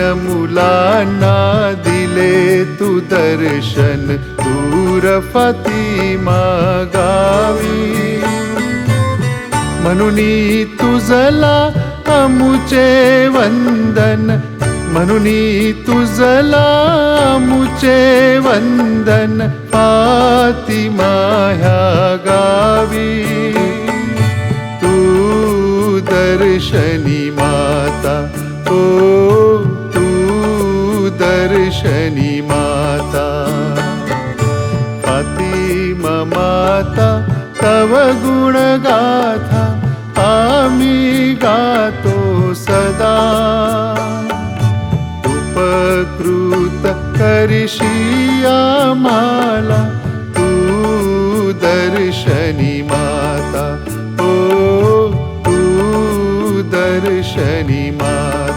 मुलांना दिले तू दर्शन दूर फातिमा गावी। म्हणून तुझला अमुचे वंदन। म्हणून तुझला अमुचे वंदन। फातिमा ह्या गावी। तू दर्शनी माता ओ दर्शनी माता। फातिमा माता तव गुण गाथा आम्ही गातो सदा। उपकृत करशी आम्हाला तू दर्शनी माता ओ तू दर्शनी माता